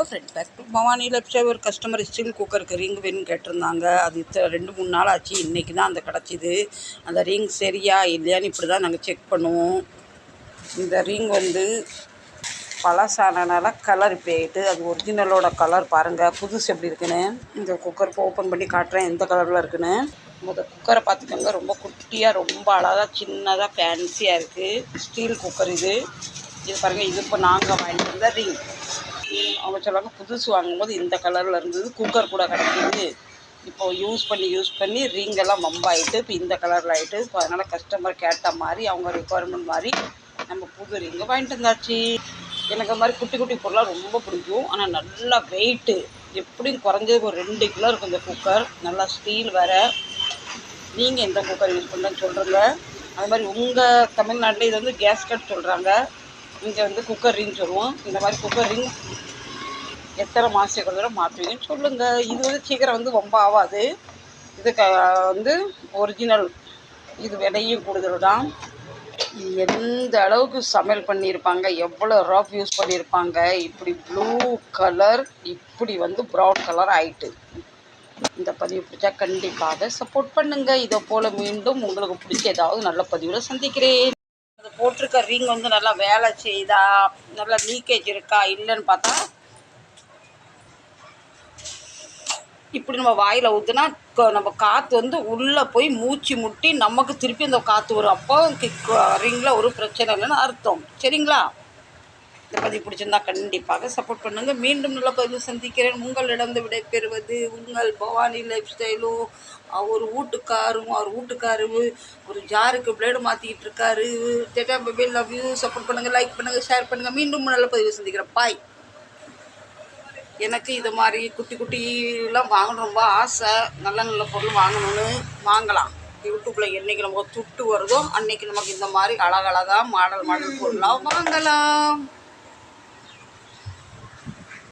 Hello friend back to Bhavani ஒரு customer steel குக்கருக்கு ring வேணும்னு கேட்டிருந்தாங்க. அது ரெண்டு மூணு நாள் ஆச்சு. இன்றைக்கி தான் அந்த கிடச்சிது. அந்த ரிங் சரியா இல்லையான்னு இப்படி தான் நாங்கள் செக் பண்ணுவோம். இந்த ரிங் வந்து பழசானனால கலர் போயிட்டு அது ஒரிஜினலோட கலர் பாருங்கள் புதுசு எப்படி இருக்குன்னு? இந்த குக்கர் இப்போ ஓப்பன் பண்ணி காட்டுறேன். எந்த கலரில் இருக்குன்னு? முத குக்கரை பார்த்துக்கோங்க. ரொம்ப குட்டியாக ரொம்ப அழகாக சின்னதாக ஃபேன்சியாக இருக்குது ஸ்டீல் குக்கர் இது. இது பாருங்கள் இது இப்போ நாங்கள் வாங்கிட்டு வந்த ரிங் அவங்க சொல்லுவாங்க புதுசு வாங்கும்போது இந்த கலரில் இருந்தது குக்கர் கூட கிடைக்கிது. இப்போ யூஸ் பண்ணி யூஸ் பண்ணி ரீங்கெல்லாம் வம்பாயிட்டு இப்போ இந்த கலரில் ஆகிட்டு இப்போ அதனால் கஸ்டமர் கேட்ட மாதிரி அவங்க ரெக்குவயர்மெண்ட் மாதிரி நம்ம புது ரிங்கை வாங்கிட்டு வந்தாச்சு. எனக்கு அது மாதிரி குட்டி குட்டி பொருளாக ரொம்ப பிடிக்கும். ஆனால் நல்லா வெயிட்டு எப்படியும் குறைஞ்சது ஒரு ரெண்டு கிலோ இருக்கும் இந்த குக்கர் நல்லா ஸ்டீல் வேறு. நீங்கள் எந்த குக்கர் யூஸ் பண்ணுறேன்னு சொல்கிறீங்க அது மாதிரி உங்கள் தமிழ்நாட்டில் இது வந்து கேஸ் கட் சொல்கிறாங்க இங்கே வந்து குக்கர் ரிங் சொல்லுவோம். இந்த மாதிரி குக்கர் ரிங் எத்தனை மாதத்துக்கு ஒரு தடவை மாற்றுவீங்கன்னு சொல்லுங்கள் இது வந்து சீக்கிரம் வந்து ரொம்ப ஆகாது. இது க வந்து ஒரிஜினல் இது விலையும் கூடுதல் தான் எந்த அளவுக்கு சமையல் பண்ணியிருப்பாங்க எவ்வளோ ரஃப் யூஸ் பண்ணியிருப்பாங்க இப்படி ப்ளூ கலர் இப்படி வந்து ப்ரௌன் கலர் ஆயிட்டு. இந்த பதிவு பிடிச்சா கண்டிப்பாக சப்போர்ட் பண்ணுங்கள் இதை போல் மீண்டும் உங்களுக்கு பிடிச்ச ஏதாவது நல்ல பதிவில் சந்திக்கிறேன். போட்டிருக்க ரிங் வந்து நல்லா வேலை செய்தா நல்லா லீக்கேஜ் இருக்கா? இல்லைன்னு பார்த்தா இப்படி நம்ம வாயில் ஊற்றுனா நம்ம காற்று வந்து உள்ளே போய் மூச்சு முட்டி நமக்கு திருப்பி அந்த காற்று வரும். அப்போ ரிங்கில் ஒரு பிரச்சனை இல்லைன்னு அர்த்தம். சரிங்களா? இந்த பதிவு பிடிச்சிருந்தா கண்டிப்பாக சப்போர்ட் பண்ணுங்கள் மீண்டும் நல்ல பதிவு சந்திக்கிறேன். உங்களிடம் விடைபெறுவது உங்கள் பவானி லைஃப் ஸ்டைலும் அவர் வீட்டுக்காரும் அவர் வீட்டுக்காரு ஒரு ஜாருக்கு பிளேடு மாற்றிக்கிட்டு இருக்காரு. Data mobile love you support பண்ணுங்கள் லைக் பண்ணுங்கள் ஷேர் பண்ணுங்கள் மீண்டும் நல்ல பதிவு சந்திக்கிறேன். பாய் எனக்கு இது மாதிரி குட்டி குட்டிலாம் வாங்கணும். ரொம்ப ஆசை. நல்ல நல்ல பொருள் வாங்கணும்னு வாங்கலாம். யூடியூப்பில் என்றைக்கு நமக்கு துட்டு வருதோ அன்னைக்கு நமக்கு இந்த மாதிரி அழகழகாக மாடல் மாடல் பொருளாக வாங்கலாம்.